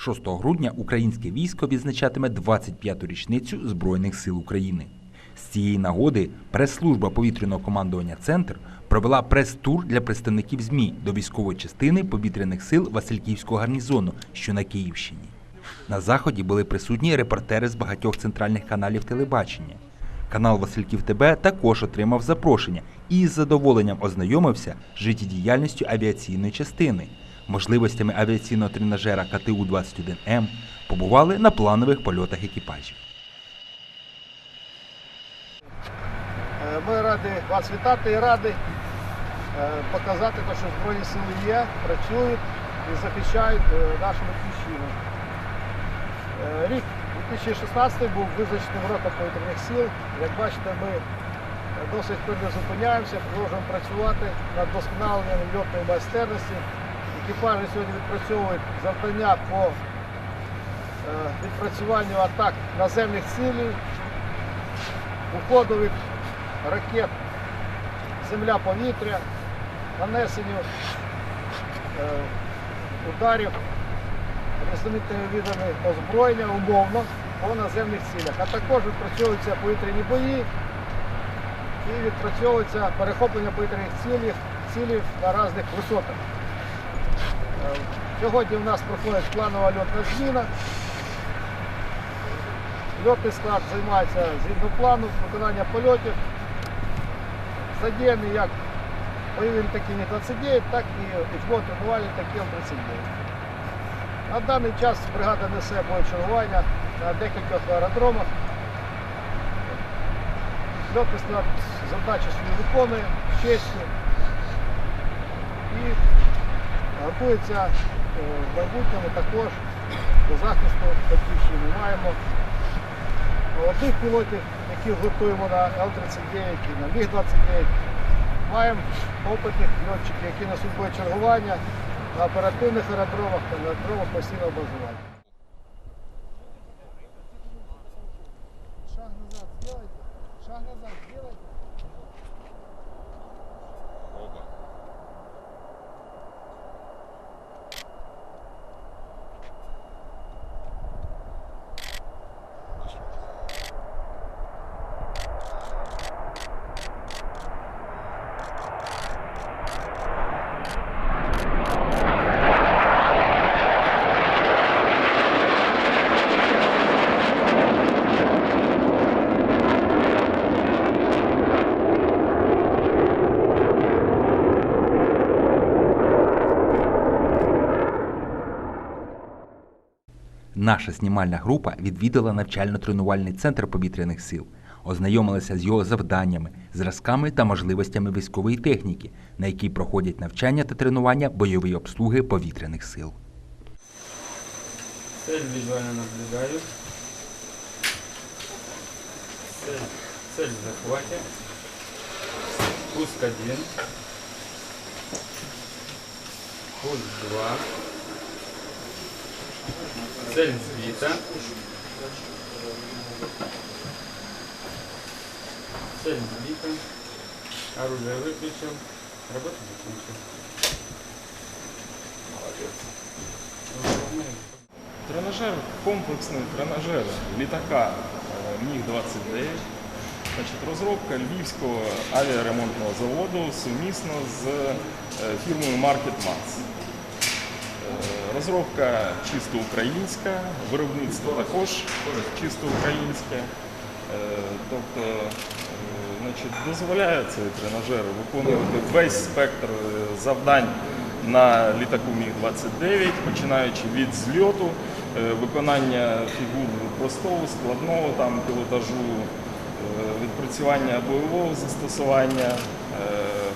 6 грудня українське військо відзначатиме 25-ту річницю Збройних сил України. З цієї нагоди прес-служба повітряного командування Центр провела прес-тур для представників ЗМІ до військової частини повітряних сил Васильківського гарнізону, що на Київщині. На заході були присутні репортери з багатьох центральних каналів телебачення. Канал Васильків ТБ також отримав запрошення і з задоволенням ознайомився з життєдіяльністю авіаційної частини, можливостями авіаційного тренажера КТУ-21М, побували на планових польотах екіпажів. Е, Ми раді вас вітати і раді е, показати, що Збройні сили є, працюють і захищають е, нашу батьківщину. Рік 2016 був визначеним роком повітряних сил. Як бачите, ми досить не зупиняємося, продовжуємо працювати над досконаленням льотної майстерності. Екіпажі сьогодні відпрацьовують завдання по е, відпрацюванню атак наземних цілей, уходу від ракет земля-повітря, нанесенню е, ударів різноманітними видами озброєння умовно по наземних цілях. А також відпрацьовуються повітряні бої і відпрацьовується перехоплення повітряних цілів, цілів на різних висотах. Сьогодні у нас проходить планова льотна зміна. Льотний склад займається згідно плану, виконання польотів. Задіяні як бойові літаки Мі-29, так і тренувальні літаки Л-39. На даний час бригада несе боєчергування на декількох аеродромах. Льотний склад завдачі свою виконує з честю і готується е, в майбутньому також до захисту батьківщини. Маємо молодих пілотів, яких готуємо на Л-39 і на Міг-29. Маємо опитних льотчиків, які несуть боє чергування на оперативних аеродромах та на аеродромах постійного базування. Шаг назад сделайте. Шаг назад сделайте. Наша знімальна група відвідала навчально-тренувальний центр повітряних сил, ознайомилася з його завданнями, зразками та можливостями військової техніки, на якій проходять навчання та тренування бойової обслуги повітряних сил. Цель визуально наблюдаю. Цель, цель. Пуск один. Пуск два. Цель сбита. Цель сбита. Оружие выключил. Работу закончил. Тренажер, комплексний тренажер літака е, Міг-29. Значить, розробка Львівського авіаремонтного заводу сумісно з е, фірмою Market. Розробка чисто українська, виробництво також чисто українське. Е, Тобто е, значить, дозволяє цей тренажер виконувати весь спектр е, завдань на літаку Міг-29, починаючи від зльоту, виконання фігур простого, складного там, пілотажу, відпрацювання бойового застосування,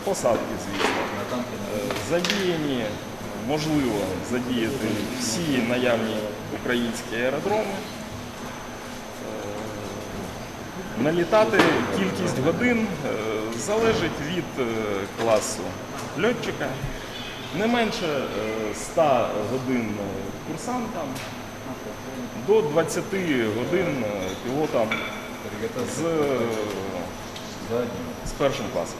посадки, звісно. Задіяні, можливо задіяти всі наявні українські аеродроми. Налітати кількість годин е, залежить від е, класу льотчика. Не менше е, 100 годин е, курсантам, до 20 годин е, пілотам з, з першим класом.